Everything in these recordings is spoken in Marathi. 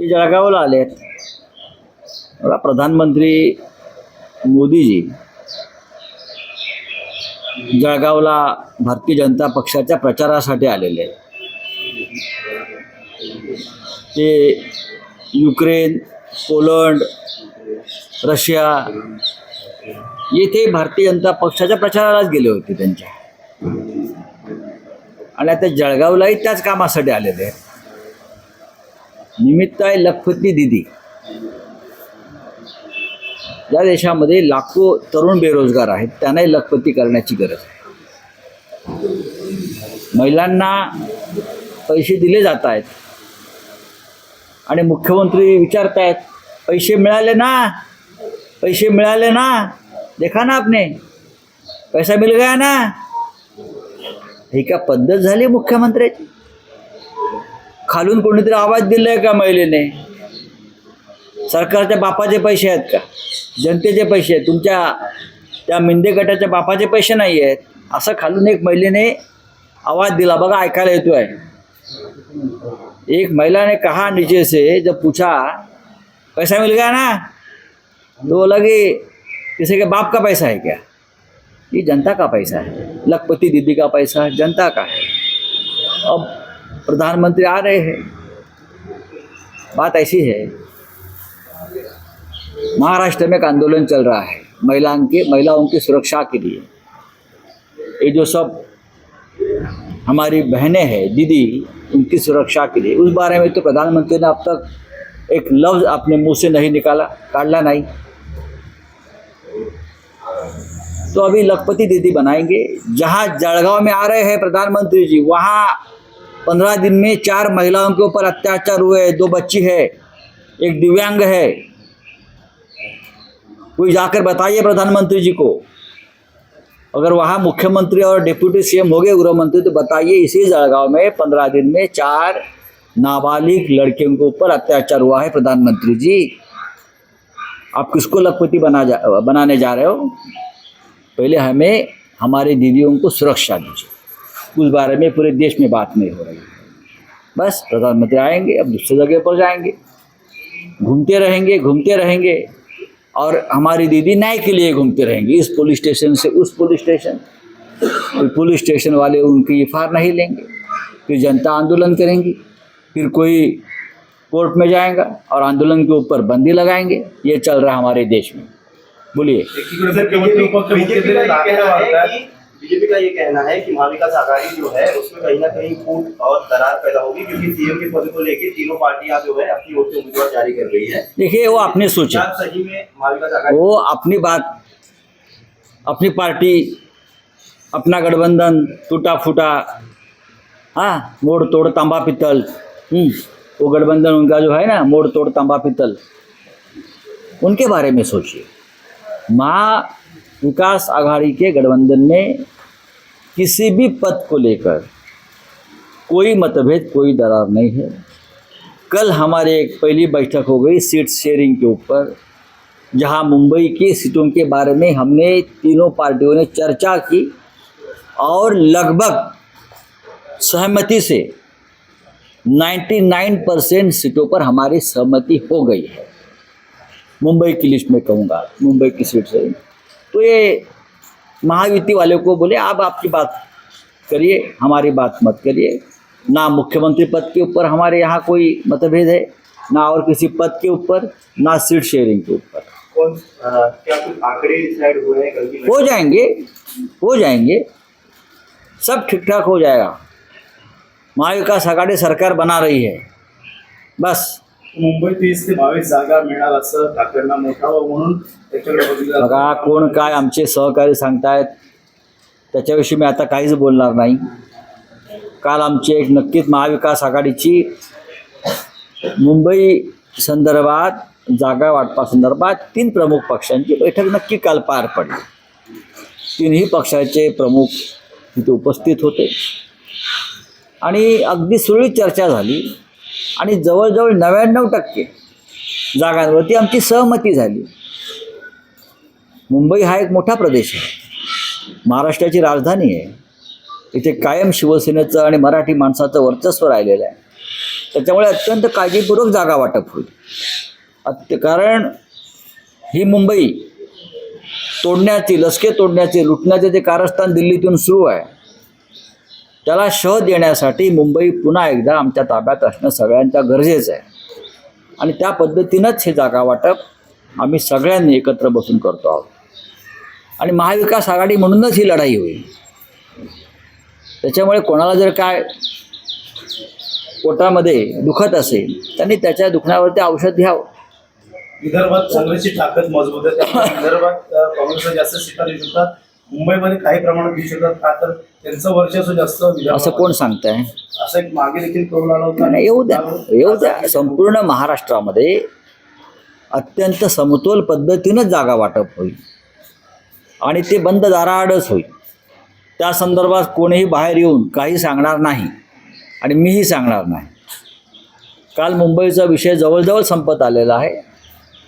ते जळगावला आले आहेत प्रधानमंत्री मोदीजी जळगावला भारतीय जनता पक्षाच्या प्रचारासाठी आलेले आहेत. ते युक्रेन पोलंड रशिया येथे भारतीय जनता पक्षाच्या प्रचारालाच गेले होते त्यांच्या. आणि आता जळगावलाही त्याच कामासाठी आलेले आहेत. निमित्त आहे लखपती दिदी. या देशामध्ये लाखो तरुण बेरोजगार आहेत त्यांनाही लखपती करण्याची गरज आहे. महिलांना पैसे दिले जात आहेत. आणि मुख्यमंत्री विचारतायत पैसे मिळाले ना? पैसे मिळाले ना? देखा ना आपने. पैसा मिल गया ना? ही का पद्धत झाली मुख्यमंत्र्याची? खालून कोणीतरी आवाज दिलाय का महिलेने? सरकारच्या बापाचे पैसे आहेत का? जनतेचे पैसे आहेत. तुमच्या त्या मिंदे गटाच्या बापाचे पैसे नाही आहेत. असं खालून एक महिलेने आवाज दिला. बघा ऐकायला येतो आहे एक महिला ने कहा नीचे से जब पूछा पैसा मिल गया ना? तो बोला कि किसी के बाप का पैसा है क्या? ये जनता का पैसा है। लखपति दीदी का पैसा जनता का है। अब प्रधानमंत्री आ रहे हैं। बात ऐसी है, महाराष्ट्र में एक आंदोलन चल रहा है, महिलाओं के महिलाओं की सुरक्षा के लिए। ये जो सब हमारी बहनें हैं, दीदी, उनकी सुरक्षा के लिए। उस बारे में तो प्रधानमंत्री ने अब तक एक लफ्ज़ अपने मुँह से नहीं निकाला, काटला नहीं। तो अभी लखपति दीदी बनाएँगे। जहाँ जलगांव में आ रहे हैं प्रधानमंत्री जी, वहाँ पंद्रह दिन में चार महिलाओं के ऊपर अत्याचार हुए, दो बच्ची है, एक दिव्यांग है। कोई जाकर बताइए प्रधानमंत्री जी को। अगर वहाँ मुख्यमंत्री और डिप्यूटी सीएम हो गए गृह मंत्री तो बताइए इसी जलगांव में पंद्रह दिन में चार नाबालिग लड़कियों के ऊपर अत्याचार हुआ है प्रधानमंत्री जी। आप किसको लखपति बना जा, बनाने जा रहे हो? पहले हमें, हमारी दीदियों को सुरक्षा दीजिए। उस बारे में पूरे देश में बात नहीं हो रही है। बस प्रधानमंत्री आएँगे अब दूसरी जगह पर जाएँगे। घूमते रहेंगे घूमते रहेंगे। और हमारी दीदी न्याय के लिए घूमते रहेंगे इस पुलिस स्टेशन से उस पुलिस स्टेशन। फिर पुलिस स्टेशन वाले उनकी एफ़ नहीं लेंगे। फिर जनता आंदोलन करेंगी। फिर कोई कोर्ट में जाएगा और आंदोलन के ऊपर बंदी लगाएँगे। ये चल रहा है हमारे देश में। बोलिए। बीजेपी का ये कहना है कि महाविकास आघाड़ी जो है उसमें कहीं ना कहीं फूट और दरार पैदा होगी क्योंकि सीएम के पद को लेकर तीनों पार्टियाँ जो है अपनी ओर से उम्मीदवार जारी कर रही है। देखिए वो अपने सोचे। सही में महाविकास आघाड़ी वो अपनी बात अपनी पार्टी अपना गठबंधन टूटा फूटा हाँ मोड़ तोड़ तांबा पित्तल हम्म, वो गठबंधन उनका जो है ना मोड़ तोड़ तांबा पित्तल उनके बारे में सोचिए। महा विकास आघाड़ी के गठबंधन में किसी भी पद को लेकर कोई मतभेद, कोई दरार नहीं है। कल हमारे एक पहली बैठक हो गई सीट शेयरिंग के ऊपर, जहाँ मुंबई की सीटों के बारे में हमने तीनों पार्टियों ने चर्चा की और लगभग सहमति से 99 परसेंट सीटों पर हमारी सहमति हो गई है। मुंबई की लिस्ट में कहूँगा, मुंबई की सीट से तो ये महायुति वाले को बोले आप आपकी बात करिए हमारी बात मत करिए। ना मुख्यमंत्री पद के ऊपर हमारे यहाँ कोई मतभेद है ना और किसी पद के ऊपर ना सीट शेयरिंग के ऊपर। कौन क्या कुछ आंकड़े डिसाइड हुए हो जाएँगे हो जाएँगे। सब ठीक ठाक हो जाएगा। महाविकास आघाडी सरकार बना रही है। बस। मुंबईत वीस ते बावीस जागा मिळणार असं ठाकरेंना मोठा म्हणून त्याच्याकडे बघितलं बघा कोण काय आमचे सहकारी सांगतायत त्याच्याविषयी मी आता काहीच बोलणार नाही. काल आमची एक नक्कीच महाविकास आघाडीची मुंबई संदर्भात जागा वाटपासंदर्भात तीन प्रमुख पक्षांची बैठक नक्की काल पार पडली. तीनही पक्षाचे प्रमुख तिथे उपस्थित होते. आणि अगदी सुरळीत चर्चा झाली. आणि जवळजवळ नव्याण्णव टक्के जागांवरती आमची सहमती झाली. मुंबई हा एक मोठा प्रदेश आहे. महाराष्ट्राची राजधानी आहे. इथे कायम शिवसेनेचं आणि मराठी माणसाचं वर्चस्व राहिलेलं आहे. त्याच्यामुळे अत्यंत काळजीपूर्वक जागा वाटप होईल. अत्य कारण ही मुंबई तोडण्याची लसके तोडण्याचे लुटण्याचे जे कारस्थान दिल्लीतून सुरू आहे त्याला शह देण्यासाठी मुंबई पुन्हा एकदा आमच्या ताब्यात असणं सगळ्यांच्या गरजेचं आहे. आणि त्या पद्धतीनंच हे जागा वाटप आम्ही सगळ्यांनी एकत्र बसून करतो आहोत. आणि महाविकास आघाडी म्हणूनच ही लढाई होईल. त्याच्यामुळे कोणाला जर काय पोटामध्ये दुखत असेल त्यांनी त्याच्या दुखण्यावरती औषध घ्यावं. विदर्भात काँग्रेसची ताकद मजबूत आहे विदर्भात काँग्रेसला जास्त सीटा देऊ शकतात. मुंबईमध्ये काही प्रमाणात देऊ शकतात का तर त्यांचं वर्चस्व जास्त असं कोण सांगताय? असं एक मागे देखील करून आला होता. नाही येऊ द्या. येऊ द्या. संपूर्ण महाराष्ट्रामध्ये अत्यंत समतोल पद्धतीनंच जागा वाटप होईल. आणि ते बंद दाराआडच होईल. त्या संदर्भात कोणीही बाहेर येऊन काही सांगणार नाही. आणि मीही सांगणार नाही. काल मुंबईचा विषय जवळजवळ संपत आलेला आहे.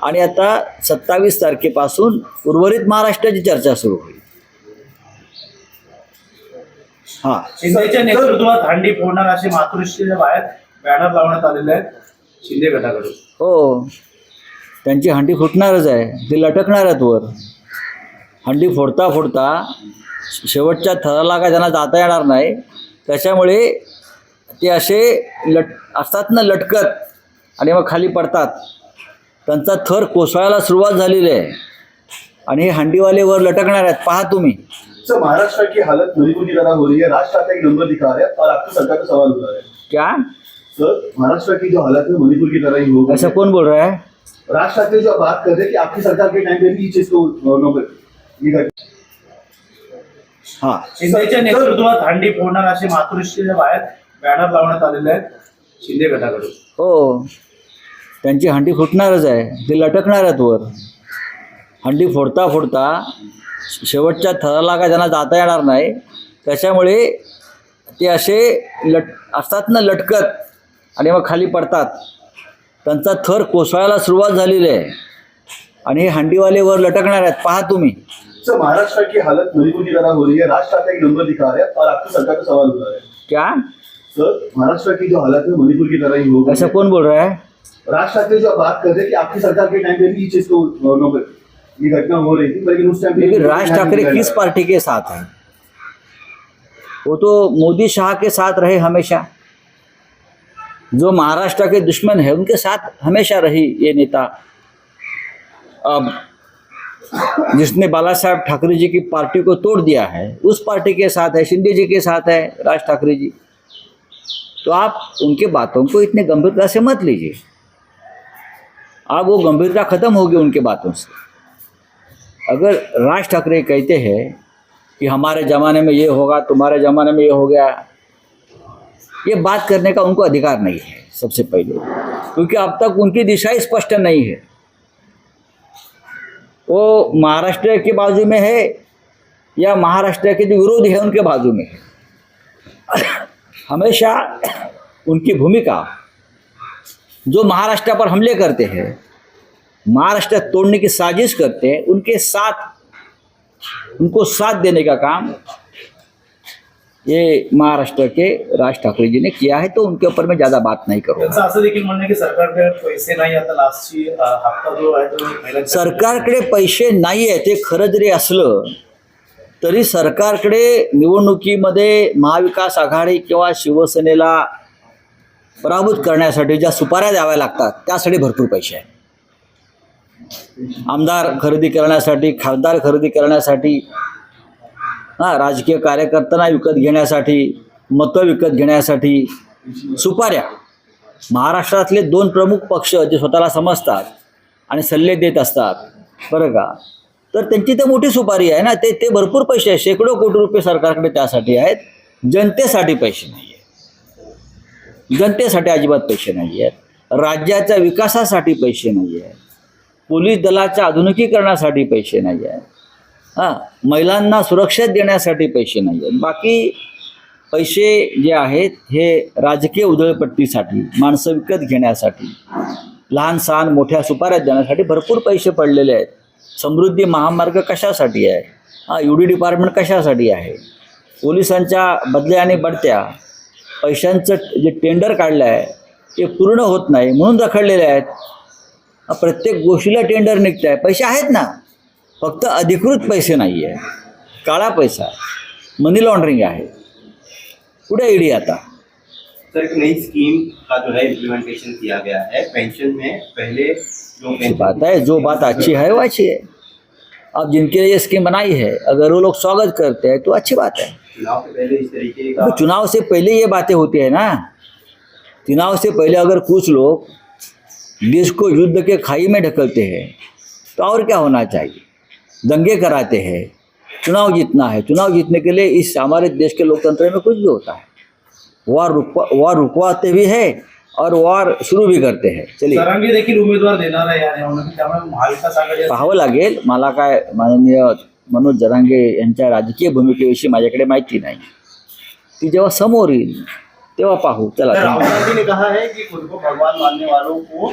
आणि आता सत्तावीस तारखेपासून उर्वरित महाराष्ट्राची चर्चा सुरू होईल हां शिंदेच्या नेतृत्वात हंडी फोडणार असे मातृश्रीच्या बाहेर बॅनर लावण्यात आलेले आहेत शिंदे गटाकडून. हो. त्यांची हंडी फुटणारच आहे. ती लटकणार आहेत वर. हंडी फोडता फोडता शेवटच्या थराला काय त्यांना जाता येणार नाही. त्याच्यामुळे ते असे लट असतात ना लटकत आणि मग खाली पडतात. त्यांचा थर कोसळायला सुरुवात झालेली आहे. आणि हे हंडीवाले वर लटकणार आहेत. पहा तुम्ही. सर महाराष्ट्र की हालत मणिपुर की तरह हो रही है। राज ठाकरे एक नंबर दिखा रहे हैं और आपकी सरकार का सवाल उठा रहे हैं। क्या? सर महाराष्ट्र की जो हालत है मणिपुर की तरह ही हो। ऐसा है। कौन बोल रहा है? राज ठाकरे जो बात कर रहे हैं कि आपकी सरकार के टाइम पे भी चीज को घट- हां। शिंदेच्या नेतृत्वात हंडी फोडणार असे मातृश्रीच्या बाहेर बॅनर लावण्यात आलेले आहेत शिंदे गटाकडून. हो. त्यांची हंडी फुटणारच आहे. ती लटकणार आहेत वर. हंडी फोडता फोडता शेवटच्या थराला काय त्यांना जाता येणार नाही. त्याच्यामुळे ते असे लट असतात ना लटकत आणि मग खाली पडतात. त्यांचा थर कोसळायला सुरुवात झालेली आहे. आणि हे हंडीवाले वर लटकणार आहेत. पहा तुम्ही. सर महाराष्ट्र की हालत मणिपुर की तरह हो रही है. एक नंबर दिखा रहे हैं. और आपकी सरकार का सवाल उठा रहे हैं. क्या? सर महाराष्ट्र की जो हालत है मणिपुर की तरह ही हो ऐसा। कौन बोल रहा है? ठाकरे जो बात कर रहे हैं कि आपकी सरकार के टाइम पे भी चीज को ये घटना हो रही थी लेकिन उस टाइम पे राज ठाकरे किस पार्टी के साथ हैं? वो तो मोदी शाह के साथ रहे हमेशा। जो महाराष्ट्र के दुश्मन है उनके साथ हमेशा रही ये नेता। अब जिसने बाला साहब ठाकरे जी की पार्टी को तोड़ दिया है उस पार्टी के साथ है शिंदे जी के साथ है राज ठाकरे जी। तो आप उनके बातों को इतने गंभीरता से मत लीजिए। अब वो गंभीरता खत्म होगी उनके बातों से। अगर राज ठाकरे कहते हैं कि हमारे ज़माने में ये होगा, तुम्हारे ज़माने में ये हो गया, ये बात करने का उनको अधिकार नहीं है सबसे पहले, क्योंकि अब तक उनकी दिशा स्पष्ट नहीं है। वो महाराष्ट्र के बाजू में है या महाराष्ट्र के जो विरोधी है उनके बाजू में है। हमेशा उनकी भूमिका जो महाराष्ट्र पर हमले करते हैं महाराष्ट्र तोड़ने की साजिश करते हैं उनके साथ उनको साथ देने का काम ये महाराष्ट्र के राज ठाकरे जी ने किया है तो उनके ऊपर मैं ज़्यादा बात नहीं करूँगा। त्यांचं असं देखील म्हणणं आहे की सरकारकडे पैसे नाही आता लास्टची अं, हप्ता जो आहे तो महिलांच्या- सरकारकडे पैसे नाही आहे ते खरं जरी असलं तरी सरकारकडे निवडणुकीमध्ये महाविकास आघाडी किंवा शिवसेनेला पराभूत करण्यासाठी ज्या सुपाऱ्या द्याव्या लागतात त्यासाठी भरपूर पैसे आहेत. आमदार खरेदी करण्यासाठी खासदार खरेदी करण्यासाठी हां राजकीय कार्यकर्त्यांना विकत घेण्यासाठी मतं विकत घेण्यासाठी सुपाऱ्या. महाराष्ट्रातले दोन प्रमुख पक्ष जे स्वतःला समजतात आणि सल्ले देत असतात बरं का? तर त्यांची तर मोठी सुपारी आहे ना ते ते भरपूर पैसे आहेत. शेकडो कोटी रुपये सरकारकडे त्यासाठी आहेत. जनतेसाठी पैसे नाही आहेत. जनतेसाठी अजिबात पैसे नाही आहेत. राज्याच्या विकासासाठी पैसे नाही आहेत. पोलीस दलाच्या आधुनिकीकरणासाठी पैसे नाही आहेत. हां महिलांना सुरक्षा देण्यासाठी पैसे नाही आहेत. बाकी पैसे जे आहेत हे राजकीय उधळपट्टीसाठी माणसं विकत घेण्यासाठी लहान सहान मोठ्या सुपाऱ्या देण्यासाठी भरपूर पैसे पडलेले आहेत. समृद्धी महामार्ग कशासाठी आहे? हां यू डी डिपार्टमेंट कशासाठी आहे? पोलिसांच्या बदल्या आणि बढत्या पैशांचं जे टेंडर काढलं आहे ते पूर्ण होत नाही म्हणून रखडलेले आहेत. प्रत्येक गोष्टीला टेंडर निघत आहे पैसे आहेत ना. फक्त अधिकृत पैसे नाही आहे काळा पैसा. मनी लॉन्ड्रिंग आहे. पुढे ईडी आता? सर एक नई स्कीम का जो है इम्प्लीमेंटेशन किया गया है. पेंशन में पहले जो बात है जो बात अच्छी है वो अच्छी है. अब जिनके लिए ये स्कीम बनाई है अगर वो लोग स्वागत करते हैं तो अच्छी बात है. चुनाव से पहले इस तरीके का तो चुनाव से पहले ये बातें होती है ना. चुनाव से पहले अगर कुछ लोग देश को युद्ध के खाई में ढकलते हैं। तो और क्या होना चाहिए? दंगे कराते हैं। चुनाव जीतना है। चुनाव जीतने के लिए इस हमारे देश के लोकतंत्र में कुछ भी होता है। वार रुकवा वार रुकवाते भी है और वार शुरू भी करते हैं। चलिए। देखील उमेदवार देणार आहे पाहावं लागेल. मला काय माननीय मनोज जरांगे यांच्या राजकीय भूमिकेविषयी माझ्याकडे माहिती नाही. ती जेव्हा समोर येईल तेव्हा पाहू चला राहुल गांधी ने कहा है कि खुद को भगवान मानने वालों को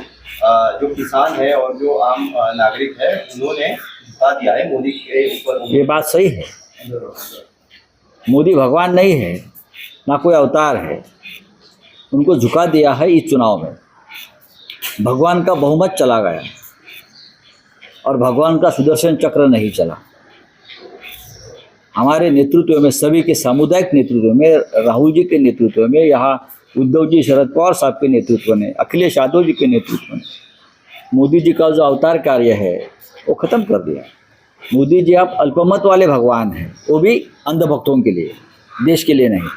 जो किसान है और जो आम नागरिक है उन्होंने झुका दिया है मोदी के ऊपर। ये बात सही है। मोदी भगवान नहीं है ना कोई अवतार है। उनको झुका दिया है इस चुनाव में। भगवान का बहुमत चला गया और भगवान का सुदर्शन चक्र नहीं चला। हमारे नेतृत्व में, सभी के सामुदायिक नेतृत्व में, राहुल जी के नेतृत्व में, यहाँ उद्धव जी, शरद पवार साहब के नेतृत्व में, अखिलेश यादव जी के नेतृत्व में, मोदी जी का जो अवतार कार्य है, वो ख़त्म कर दिया। मोदी जी, आप अल्पमत वाले भगवान हैं, वो भी अंधभक्तों के लिए, देश के लिए नहीं।